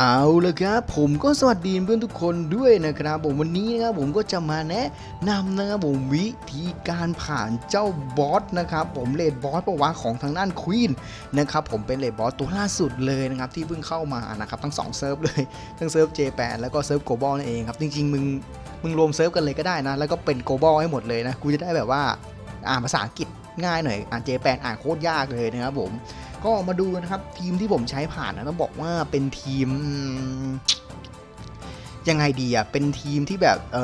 เอาละครับผมก็สวัสดีเพื่อนทุกคนด้วยนะครับผมวันนี้นะครับผมก็จะมาแนะนำนะครับผมวิธีการผ่านเจ้าบอสนะครับผมเลดบอสประวัติของทางด้านควีนนะครับผมเป็นเลดบอสตัวล่าสุดเลยนะครับที่เพิ่งเข้ามานะครับทั้งสองเซิร์ฟเลยทั้งเซิร์ฟ J8 แล้วก็เซิร์ฟโกลบอลนั่นเองครับจริงๆมึงมึงรวมเซิร์ฟกันเลยก็ได้นะแล้วก็เป็นโกลบอลให้หมดเลยนะกูจะได้แบบว่าอ่านภาษาอังกฤษง่ายหน่อยอ่าน J8 อ่านโคตรยากเลยนะครับผม ก็มาดูนะครับทีมที่ผมใช้ผ่านนะต้องบอกว่าเป็นทีมยังไงดีอะ เป็นทีมที่แบบเอ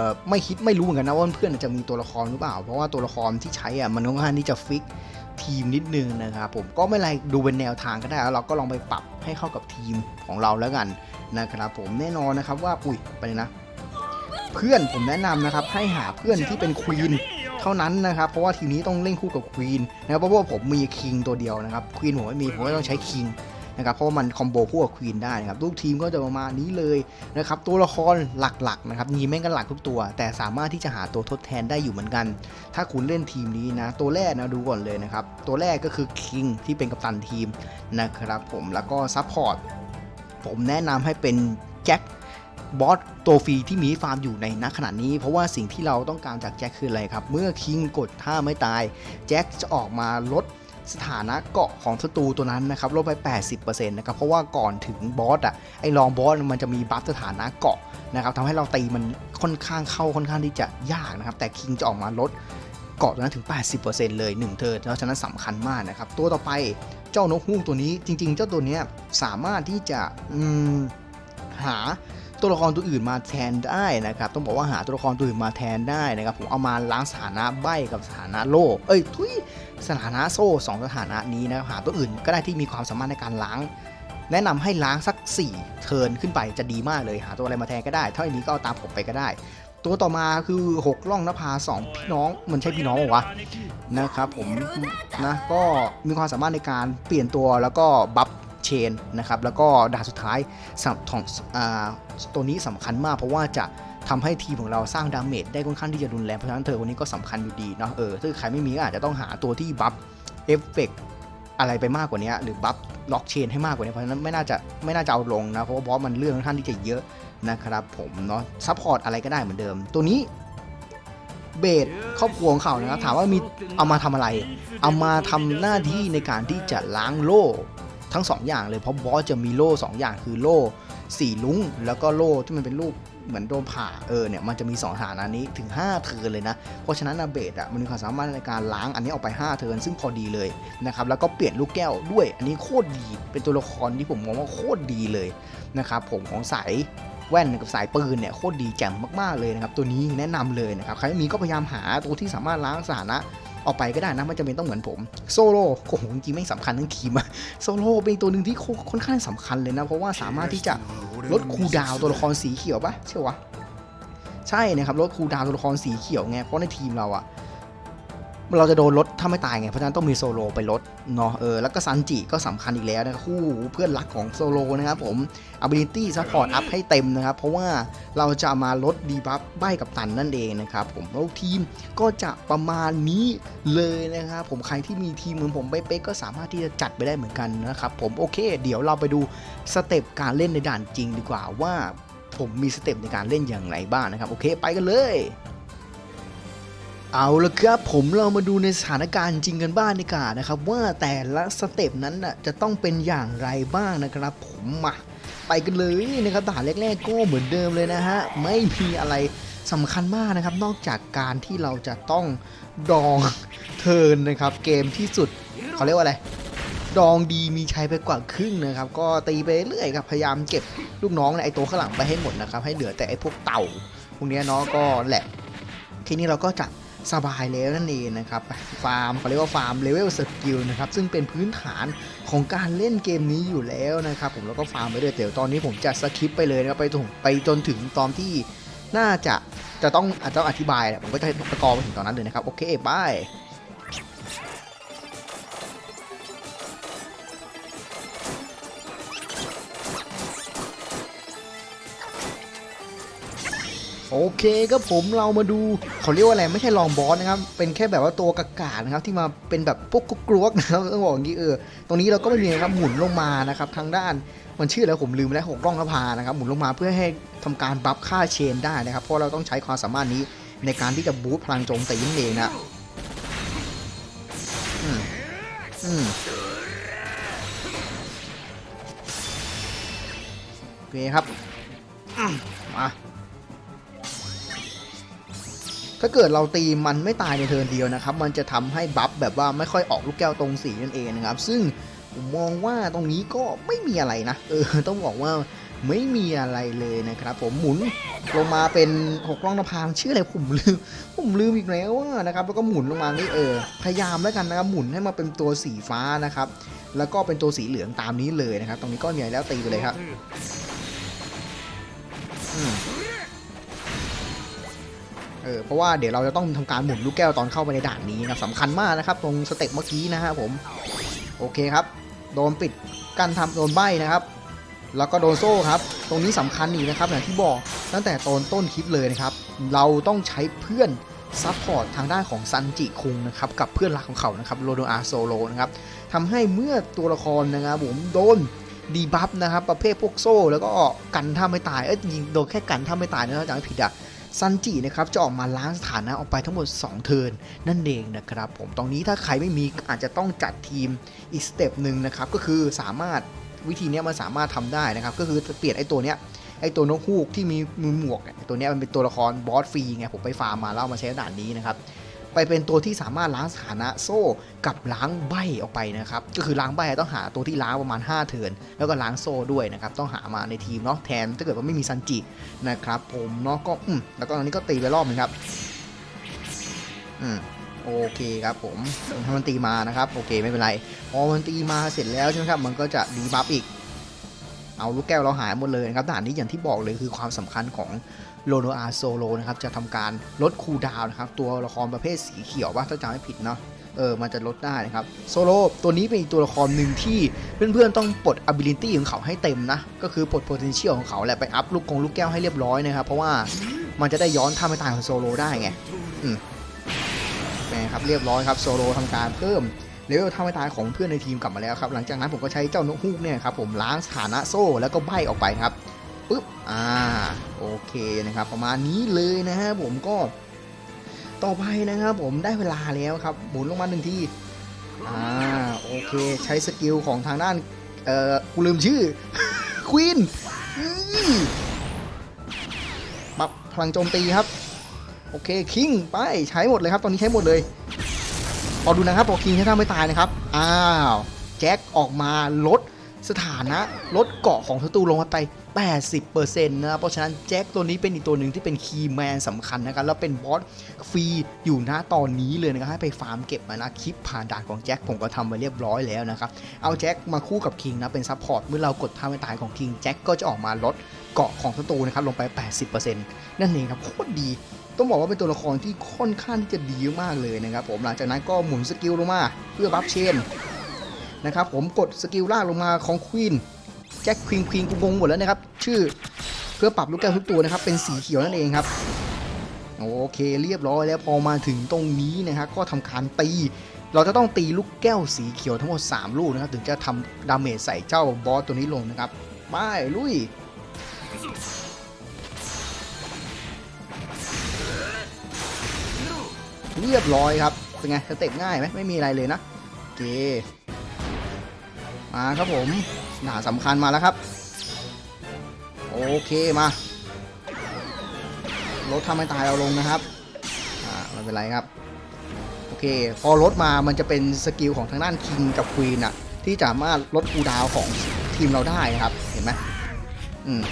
อไม่คิดไม่รู้เหมือนกันนะว่าเพื่อนจะมีตัวละครหรือเปล่า เพราะว่าตัวละครที่ใช้อะมันค่อนข้างที่จะฟิกทีมนิดนึงนะครับผมก็ไม่ไรดูเป็นแนวทางก็ได้แล้วเราก็ลองไปปรับให้เข้ากับทีมของเราแล้วกันนะครับผมแน่นอนนะครับว่าอุ้ยไปเลยนะ เพื่อนผมแนะนำนะครับให้หาเพื่อนที่เป็นควีน เท่านั้นนะครับเพราะว่าทีมนี้ต้องเล่นคู่กับควีนนะครับเพราะว่าผมมีคิงตัวเดียวนะครับควีนผมไม่มีผมก็ต้องใช้คิงนะครับเพราะว่ามันคอมโบคู่กับควีนได้นะครับลูกทีมก็จะประมาณนี้เลยนะครับตัวละครหลักๆนะครับมีแม่งกันหลักทุกตัว แต่สามารถที่จะหาตัวทดแทนได้อยู่เหมือนกัน ถ้าคุณเล่นทีมนี้นะ ตัวแรกนะดูก่อนเลยนะครับตัวแรกก็คือคิงที่เป็นกัปตันทีมนะครับผมแล้วก็ซัพพอร์ตผมแนะนำให้เป็นแจ็ค บอสตัวฟรีที่มีฟาร์มอยู่ในณขณะนี้ เพราะว่าสิ่งที่เราต้องการจากแจ็คคืออะไรครับ เมื่อคิงกดท่าไม่ตาย แจ็คจะออกมาลดสถานะเกาะของศัตรูตัวนั้นนะครับลดไป 80%นะครับเพราะว่าก่อนถึงบอสอะไอ้รองบอสมันจะมีบัฟสถานะเกาะนะครับทำให้เราตีมันค่อนข้างเข้าค่อนข้างที่จะยากนะครับ แต่คิงจะออกมาลดเกาะตัวนั้นถึง 80%เลย1เทิร์นเพราะฉะนั้นสำคัญมากนะครับ ตัวต่อไปเจ้านกฮูกตัวนี้จริง ๆ เจ้าตัวเนี้ยสามารถที่จะหา ตัวละครตัวอื่นมาแทนได้นะครับ ต้องบอกว่าหาตัวละครตัวอื่นมาแทนได้นะครับ ผมเอามาล้างสถานะใบกับสถานะโล่เอ้ยทุยสถานะโซ่สองสถานะนี้นะครับหาตัวอื่นก็ได้ที่มีความสามารถในการล้าง แนะนำให้ล้างสัก 4 เทิร์นขึ้นไปจะดีมากเลย หาตัวอะไรมาแทนก็ได้ เท่านี้ก็เอาตามผมไปก็ได้ ตัวต่อมาคือ 6 ล่องนภาสองพี่น้องมันใช่พี่น้องวะนะครับผมนะก็มีความสามารถในการเปลี่ยนตัวแล้วก็บัฟเชนนะครับแล้วก็ด่าสุดท้ายสำหรับของอ่า ตัวนี้สำคัญมากเพราะว่าจะทำให้ทีมของเราสร้างดาเมจได้ค่อนข้างที่จะรุนแรงเพราะฉะนั้นเธอคนนี้ก็สำคัญอยู่ดีเนาะเออถ้าใครไม่มีก็อาจจะต้องหาตัวที่บัฟเอฟเฟกอะไรไปมากกว่านี้หรือบัฟล็อกเชนให้มากกว่านี้เพราะฉะนั้นไม่น่าจะไม่น่าจะเอาลงนะเพราะว่าบอสมันเรื่องค่อนข้างที่จะเยอะนะครับผมเนาะซัพพอร์ตอะไรก็ได้เหมือนเดิม ตัวนี้เบสครอบครัวของเขานะครับถามว่ามีเอามาทำอะไร เอามาทำหน้าที่ในการที่จะล้างโล่ทั้งสองอย่างเลยเพราะบอสจะมีโล่สองอย่างคือโล่ สี่ลุ้งแล้วก็โล่ที่มันเป็นรูปเหมือนโดนผ่าเออเนี่ยมันจะมี2สถานะนี้ถึง 5 เทินเลยนะ เพราะฉะนั้นนะเบสอะมันมีความสามารถในการล้างอันนี้ออกไป 5 เทินซึ่งพอดีเลยนะครับแล้วก็เปลี่ยนลูกแก้วด้วย อันนี้โคตรดีเป็นตัวละครที่ผมมองว่าโคตรดีเลยนะครับผมของสายแว่นกับสายปืนเนี่ยโคตรดีแจ่มมากๆเลยนะครับตัวนี้แนะนำเลยนะครับใครไม่มีก็พยายามหาตัวที่สามารถล้างสถานะ ออกไปก็ได้นะไม่จำเป็นต้องเหมือนผมโซโล่โอ้โหจริงไม่สำคัญทั้งทีมอะโซโล่เป็นตัวหนึ่งที่ค่อนข้างสำคัญเลยนะ เพราะว่าสามารถที่จะลดคูดาวตัวละครสีเขียวปะเช่วะใช่นะครับลดคูดาวตัวละครสีเขียวไงเพราะในทีมเราอะ เราจะโดนลดถ้าไม่ตายไง เพราะฉะนั้นต้องมีโซโลไปลดเนาะเออแล้วก็ซันจิก็สำคัญอีกแล้วนะคู่เพื่อนรักของโซโลนะครับผม ability support up ให้เต็มนะครับ เพราะว่าเราจะมาลดดีบัฟใบกับตันนั่นเองนะครับผมแล้วทีมก็จะประมาณนี้เลยนะครับผมใครที่มีทีมเหมือนผมเป๊ะๆก็สามารถที่จะจัดไปได้เหมือนกันนะครับผมโอเค เดี๋ยวเราไปดูสเต็ปการเล่นในด่านจริงดีกว่าว่าผมมีสเต็ปในการเล่นอย่างไรบ้างนะครับ โอเค ไปกันเลย เอาละครับผมเรามาดูในสถานการณ์จริงกันบ้างดีกว่านะครับว่าแต่ละสเต็ปนั้นน่ะจะต้องเป็นอย่างไรบ้างนะครับ ผมมาไปกันเลยนะครับด่านแรกๆก็เหมือนเดิมเลยนะฮะไม่มีอะไรสำคัญมากนะครับ นอกจากการที่เราจะต้องดองเทินนะครับ เกมที่สุดเขาเรียกว่าอะไรดองดีมีชัยไปกว่าครึ่งนะครับ ก็ตีไปเรื่อยครับพยายามเก็บลูกน้องในไอตัวข้างหลังไปให้หมดนะครับ ให้เหลือแต่ไอพวกเต่าพวกนี้เนาะก็แหละ ทีนี้เราก็จะ สบายแล้วนั่นเองนะครับฟาร์มเขาเรียกว่าฟาร์มเลเวลสกิลนะครับซึ่งเป็นพื้นฐานของการเล่นเกมนี้อยู่แล้วนะครับผมแล้วก็ฟาร์มไปเรื่อยเดี๋ยวตอนนี้ผมจะสคิปไปเลยนะครับไปถึงไปจนถึงตอนที่น่าจะจะต้องอาจจะต้องอธิบายแหละผมก็จะประกอบไปถึงตอนนั้นเลยนะครับโอเคบาย โอเคครับผมเรามาดูเขาเรียกว่าอะไรไม่ใช่ลองบอสนะครับเป็นแค่แบบว่าตัวกากานะครับที่มาเป็นแบบพวกกรวกนะครับต้องบอกอย่างนี้เออตรงนี้เราก็ไม่มีนะครับหมุนลงมานะครับทางด้านมันชื่อแล้วผมลืมแล้วหกร่องนภานะครับหมุนลงมาเพื่อให้ทำการบัฟค่าเชนได้นะครับ เพราะเราต้องใช้ความสามารถนี้ในการที่จะบูทพลังโจมตีนั่นเองนะอืมอืมโอเคครับมา ถ้าเกิดเราตีมันไม่ตายในเทิร์นเดียวนะครับ มันจะทำให้บัฟแบบว่าไม่ค่อยออกลูกแก้วตรงสีนั่นเองนะครับ ซึ่งผมมองว่าตรงนี้ก็ไม่มีอะไรนะ เออ ต้องบอกว่าไม่มีอะไรเลยนะครับ ผมหมุนลงมาเป็นหกล่องนภาชื่ออะไรผมลืมผมลืมอีกแล้วนะครับ แล้วก็หมุนลงมานี่เออพยายามแล้วกันนะครับหมุนให้มาเป็นตัวสีฟ้านะครับ แล้วก็เป็นตัวสีเหลืองตามนี้เลยนะครับ ตรงนี้ก้อนใหญ่แล้วตีไปเลยครับอืม เออเพราะว่าเดี๋ยวเราจะต้องทำการหมุนลูกแก้วตอนเข้าไปในด่านนี้นะสำคัญมากนะครับ ตรงสเต็ปเมื่อกี้นะฮะผมโอเคครับ โดนปิดการทำโดนใบนะครับ แล้วก็โดนโซ่ครับ ตรงนี้สำคัญอีกนะครับอย่างที่บอกตั้งแต่ตอนต้นคลิปเลยนะครับ เราต้องใช้เพื่อนซัพพอร์ตทางด้านของซันจิคุงนะครับกับเพื่อนรักของเขานะครับโรโดอาโซโลนะครับทำให้เมื่อตัวละครนะครับผมโดนดีบัฟนะครับประเภทพวกโซ่ แล้วก็กันถ้าไม่ตายเอ้ยยิงโดนแค่กันถ้าไม่ตายนะถ้าจำไม่ผิดอะ ซันจินะครับจะออกมาล้างสถานะออกไปทั้งหมด 2 เทิร์นนั่นเองนะครับผมตรงนี้ถ้าใครไม่มีอาจจะต้องจัดทีมอีกสเต็ปหนึ่งนะครับก็คือสามารถวิธีนี้มันสามารถทำได้นะครับก็คือเปลี่ยนไอ้ตัวเนี้ยไอ้ตัวนกฮูกที่มีมือหมวกตัวเนี้ยมันเป็นตัวละครบอสฟรีไงผมไปฟาร์มมาแล้วเอามาใช้ด่านนี้นะครับ ไปเป็นตัวที่สามารถล้างสถานะโซ่กับล้างใบออกไปนะครับ ก็คือล้างใบต้องหาตัวที่ล้างประมาณ 5 เทิร์นแล้วก็ล้างโซ่ด้วยนะครับ ต้องหามาในทีมเนาะแทนถ้าเกิดว่าไม่มีซันจินะครับผมเนาะก็อืมแล้วก็ตอนนี้ก็ตีไปรอบนึงครับอืมโอเคครับผมถ้ามันตีมานะครับ โอเคไม่เป็นไร พอมันตีมาเสร็จแล้วใช่ไหมครับ มันก็จะดีบัฟอีก เอาลูกแก้วเราหายหมดเลยนะครับด่านนี้อย่างที่บอกเลยคือความสำคัญของโลโนอาโซโลนะครับจะทำการลดคูดาวนะครับตัวละครประเภทสีเขียวว่าถ้าจำไม่ผิดเนาะเออมันจะลดได้นะครับโซโลตัวนี้เป็นตัวละครหนึ่งที่เพื่อนๆต้องปลด ability ของเขาให้เต็มนะ ก็คือปลด potential ของเขาแหละไปอัพลูกกงลูกแก้วให้เรียบร้อยนะครับ เพราะว่ามันจะได้ย้อนท่าไม่ตายของโซโลได้ไงอืมนะครับเรียบร้อยครับโซโลทำการเพิ่ม เลเวลท่าไม่ตายของเพื่อนในทีมกลับมาแล้วครับหลังจากนั้นผมก็ใช้เจ้านกฮูกเนี่ยครับผมล้างสถานะโซ่แล้วก็ใบออกไปครับปึ๊บอ่าโอเคนะครับ ประมาณนี้เลยนะฮะผมก็ ต่อไปนะครับผมได้เวลาแล้วครับหมุนลงมาหนึ่งทีอ่าโอเคใช้สกิลของทางด้านเอ่อกูลืมชื่อควีนปรับพลังโจมตีครับ โอเคคิงไปใช้หมดเลยครับ ตอนนี้ใช้หมดเลย อดูนะครับพอกคิงใช้ท่าไม่ตายนะครับ อ้าว แจ็คออกมาลดสถานะลดเกาะของศัตรูลงมาไป 80%นะครับเพราะฉะนั้นแจ็คตัวนี้เป็นอีกตัวหนึ่งที่เป็นคีย์แมนสำคัญนะครับ แล้วเป็นบอสฟรีอยู่ณตอนนี้เลยนะครับ ให้ไปฟาร์มเก็บมานะคลิปผ่านด่านของแจ็คผมก็ทำไปเรียบร้อยแล้วนะครับ เอาแจ็คมาคู่กับคิงนะ เป็นซัพพอร์ต เมื่อเรากดท่าไม่ตายของคิงแจ็คก็จะออกมาลดเกาะของศัตรูนะครับลงไป 80%นั่นเองครับโคตรดี ต้องบอกว่าเป็นตัวละครที่ค่อนข้างที่จะดีมากเลยนะครับผมหลังจากนั้นก็หมุนสกิลลงมาเพื่อบัฟเชนนะครับผมกดสกิลล่าลงมาของควีนแจ็คควีนควีนกูงงหมดแล้วนะครับชื่อเพื่อปรับลูกแก้วทุกตัวนะครับเป็นสีเขียวนั่นเองครับโอเคเรียบร้อยแล้วพอมาถึงตรงนี้นะครับก็ทำการตี เราจะต้องตีลูกแก้วสีเขียวทั้งหมด 3 ลูกนะครับถึงจะทำดาเมจใส่เจ้าบอสตัวนี้ลงนะครับไปลุย เรียบร้อยครับ เป็นไงสเต็ปง่ายไหมไม่มีอะไรเลยนะเคมาครับผมหนาสำคัญมาแล้วครับ โอเคมาลดทำให้ตายเราลงนะครับ อ่าไม่เป็นไรครับ โอเค พอลดมามันจะเป็นสกิลของทางด้านคิงกับควีนอะที่สามารถลดคูดาวของทีมเราได้นะครับ เห็นไหมอืม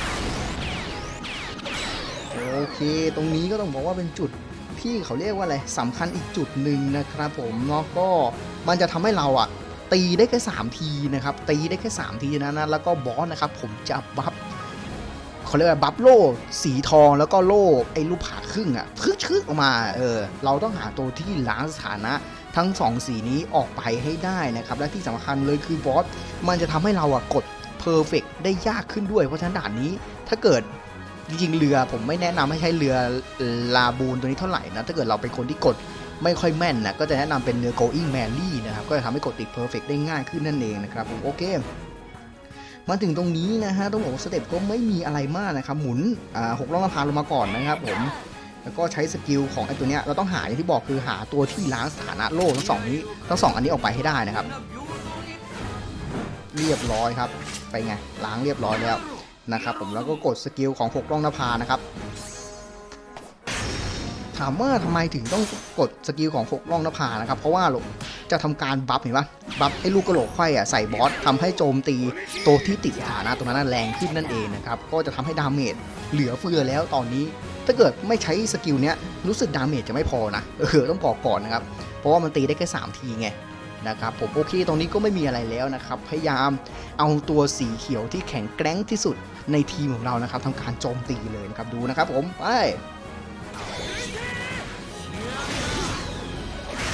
โอเค ตรงนี้ก็ต้องบอกว่าเป็นจุด ที่เขาเรียกว่าอะไรสำคัญอีกจุดหนึ่งนะครับผมเนาะก็มันจะทำให้เราอะตีได้แค่ 3 ทีนะครับ ตีได้แค่ 3 ทีนะนะแล้วก็บอสนะครับผมจะบัฟเขาเรียกว่าบัฟโล่สีทองแล้วก็โล่ไอ้ลูกผาครึ่งอะคึกชึกออกมาเออเราต้องหาตัวที่ล้างสถานะทั้ง 2 สีนี้ออกไปให้ได้นะครับ และที่สำคัญเลยคือบอสมันจะทำให้เราอะกดเพอร์เฟกได้ยากขึ้นด้วยเพราะฉะนั้นด่านนี้ถ้าเกิด จริงๆเรือผมไม่แนะนำให้ใช้เรือลาบูนตัวนี้เท่าไหร่นะ ถ้าเกิดเราเป็นคนที่กดไม่ค่อยแม่นนะ ก็จะแนะนำเป็นเรือ going Mary นะครับ ก็จะทำให้กดติด perfect ได้ง่ายขึ้นนั่นเองนะครับผมโอเค มาถึงตรงนี้นะฮะต้องบอกว่าสเต็ปก็ไม่มีอะไรมากนะครับ หมุนอ่าหกล้องนภาลงมาก่อนนะครับผมแล้วก็ใช้สกิลของไอ้ตัวเนี้ยเราต้องหาอย่างที่บอกคือหาตัวที่ล้างสถานะโลกทั้งสองนี้ทั้งสองอันนี้ออกไปให้ได้นะครับ เรียบร้อยครับ ไปไงล้างเรียบร้อยแล้ว นะครับผมแล้วก็กดสกิลของหกล่องนภานะครับ ถามว่าทำไมถึงต้องกดสกิลของหกล่องนภานะครับ เพราะว่าจะทำการบัฟเห็นปะบัฟไอ้ลูกกระโหลกไขว้อะใส่บอสทำให้โจมตีตัวที่ติดสถานะตรงนั้นแรงขึ้นนั่นเองนะครับก็จะทำให้ดาเมจเหลือเฟือแล้วตอนนี้ถ้าเกิดไม่ใช้สกิลเนี้ยรู้สึกดาเมจจะไม่พอนะเออต้องบอกก่อนนะครับ เพราะว่ามันตีได้แค่3ทีไง นะครับผมโอเคตรงนี้ก็ไม่มีอะไรแล้วนะครับพยายามเอาตัวสีเขียวที่แข็งแกร่งที่สุดในทีมของเรานะครับทำการโจมตีเลยนะครับดูนะครับผมไป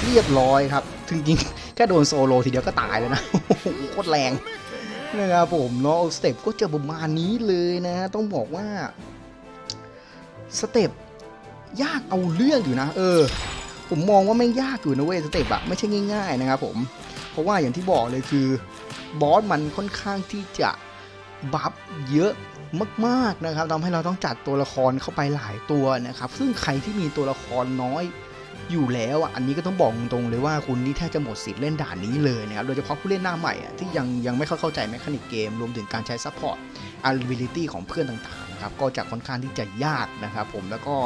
เรียบร้อยครับถึงจริงแค่โดนโซโลทีเดียวก็ตายแล้วนะโหโคตรแรงนะครับผมเนาะสเต็ปก็จะประมาณนี้เลยนะ ต้องบอกว่าสเต็ปยากเอาเรื่องอยู่นะ เออ ผมมองว่าไม่ยากอยู่นะเว้ยสเต็ปอะไม่ใช่ง่าย ๆนะครับผมเพราะว่าอย่างที่บอกเลยคือบอสมันค่อนข้างที่จะบัฟเยอะมากๆนะครับทำให้เราต้องจัดตัวละครเข้าไปหลายตัวนะครับ ซึ่งใครที่มีตัวละครน้อยอยู่แล้วอะอันนี้ก็ต้องบอกตรงๆเลยว่าคุณนี่แทบจะหมดสิทธิ์เล่นด่านนี้เลยนะครับโดยเฉพาะผู้เล่นหน้าใหม่อะที่ยังยังไม่เข้าใจแมคานิกเกม รวมถึงการใช้ซัพพอร์ต ability ของเพื่อนต่างๆนะครับก็จะค่อนข้างที่จะยากนะครับผมแล้วก็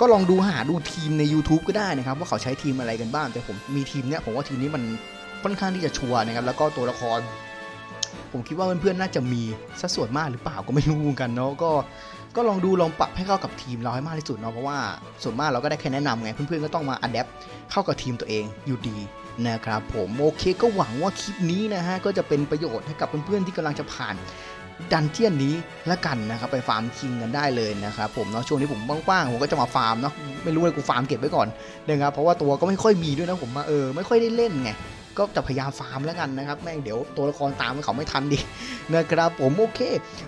ก็ลองดูหาดูทีมใน YouTube ก็ได้นะครับ ว่าเขาใช้ทีมอะไรกันบ้าง แต่ผมมีทีมเนี้ยผมว่าทีมนี้มันค่อนข้างที่จะชัวร์นะครับ แล้วก็ตัวละคร ผมคิดว่าเพื่อนๆน่าจะมีสัดส่วนมากหรือเปล่าก็ไม่รู้เหมือนกันเนาะก็ก็ลองดูลองปรับให้เข้ากับทีมเราให้มากที่สุดเนาะเพราะว่าส่วนมากเราก็ได้แค่แนะนำไง เพื่อนๆก็ต้องมาอัดแอปเข้ากับทีมตัวเองอยู่ดีนะครับผมโอเคก็หวังว่าคลิปนี้นะฮะก็จะเป็นประโยชน์ให้กับเพื่อนๆที่กำลังจะผ่าน ดันเจียนนี้ละกันนะครับไปฟาร์มคิงกันได้เลยนะครับผมเนาะช่วงนี้ผมว่างๆผมก็จะมาฟาร์มเนาะไม่รู้เลยกูฟาร์มเก็บไว้ก่อนนะครับเพราะว่าตัวก็ไม่ค่อยมีด้วยนะผมมาเออไม่ค่อยได้เล่นไงก็จะพยายามฟาร์มแล้วกันนะครับแม่งเดี๋ยวตัวละครตามเขาไม่ทันดินะครับผมโอเค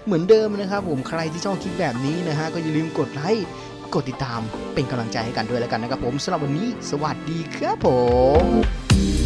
เหมือนเดิมนะครับผมใครที่ชอบคลิปแบบนี้นะฮะก็อย่าลืมกดไลค์กดติดตามเป็นกำลังใจให้กันด้วยแล้วกันนะครับผมสำหรับวันนี้สวัสดีครับผม